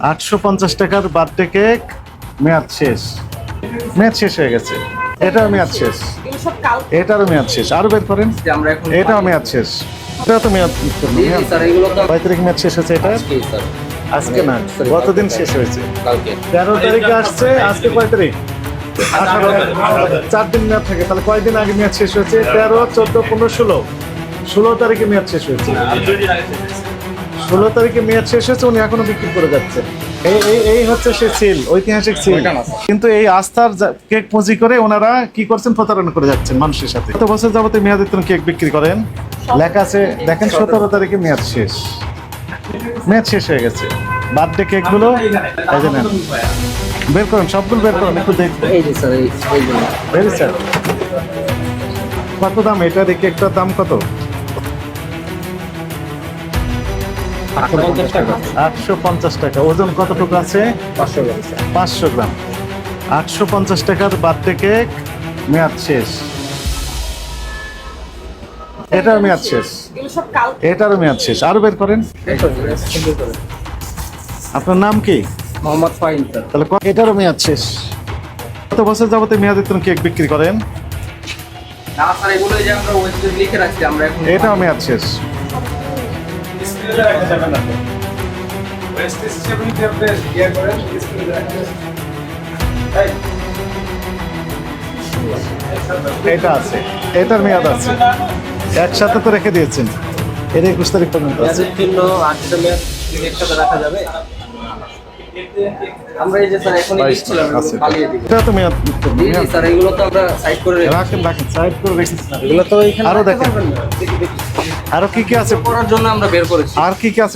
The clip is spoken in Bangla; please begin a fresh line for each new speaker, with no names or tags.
আটশো পঞ্চাশ টাকার বার্থডে কেক মেয়াদ শেষ। মেয়াদ শেষ হয়ে গেছে। এটাও মেয়াদ শেষ। এটারও মেয়াদ শেষ। আরও বের করেন। এটাও মেয়াদ শেষ। এটা তো মেয়াদ কয় তারিখ মেয়াদ শেষ হয়েছে এটা আজকে না গতদিন শেষ হয়েছে। তেরো তারিখে আসছে আজকে কয় তারিখ আঠারো চার দিন মেয়াদ থাকে তাহলে কয়দিন আগে মেয়াদ শেষ হয়েছে? তেরো চোদ্দ পনেরো ষোলো। ষোলো তারিখে মেয়াদ শেষ হয়েছে। ষোলো তারিখে মেয়াদ শেষ হয়েছে উনি এখনও বিক্রি করে যাচ্ছে। এই এই এই হচ্ছে সে সিল ঐতিহাসিক সিল। কিন্তু এই আস্থার কেক পুঁজি করে ওনারা কি করছেন প্রতারণা করে যাচ্ছেন মানুষের সাথে। কত বছর যাবত মেয়াদিত কেক বিক্রি করেন। লেখা আছে দেখেন সতেরো তারিখে মেয়াদ শেষ। মেয়াদ শেষ হয়ে গেছে। বার্থডে কেকগুলো এই যে নেন। বের করুন সবগুলো বের করুন একটু
দেখবেন স্যার
কত দাম? এটা এই কেকটার দাম কত? আটশো পঞ্চাশ টাকা। ওজন কতটুকু আছে?
পাঁচশো গ্রাম।
আটশো পঞ্চাশ টাকার বার্থডে কেক মেয়াদ শেষ। এটার মেয়াদ শেষ। এটারও মেয়াদ শেষ। আরও বের করেন। আপনার নাম কি?
মোহাম্মদ ফাইন
তাহলে এটারও মেয়াদ শেষ। কত বছর যাবতে মেয়াদিত কেক বিক্রি করেন?
না স্যার এগুলো যে আমরা ওয়েস্টে লিখে রাখছি আমরা এখন
এটাও মেয়াদ শেষ। এটা আছে। এটার মেয়াদ আছে। একসাথে তো রেখে দিয়েছেন। এর একুশ তারিখ পর্যন্ত আছে।
একসাথে রাখা যাবে আমরা এই যে স্যার এখন দিচ্ছিলাম পালিয়ে দিব
এটা তো মেয়াদ
স্যার এগুলো তো আমরা সাইড করে রেখে
রাখেন রাখেন। সাইড করে রেখেছি
এগুলো তো এখানে আরও
দেখেন।
দেখি দেখি।
আরও কি কি আছে?
করার জন্য আমরা বের করেছি।
আর কি কি আছে?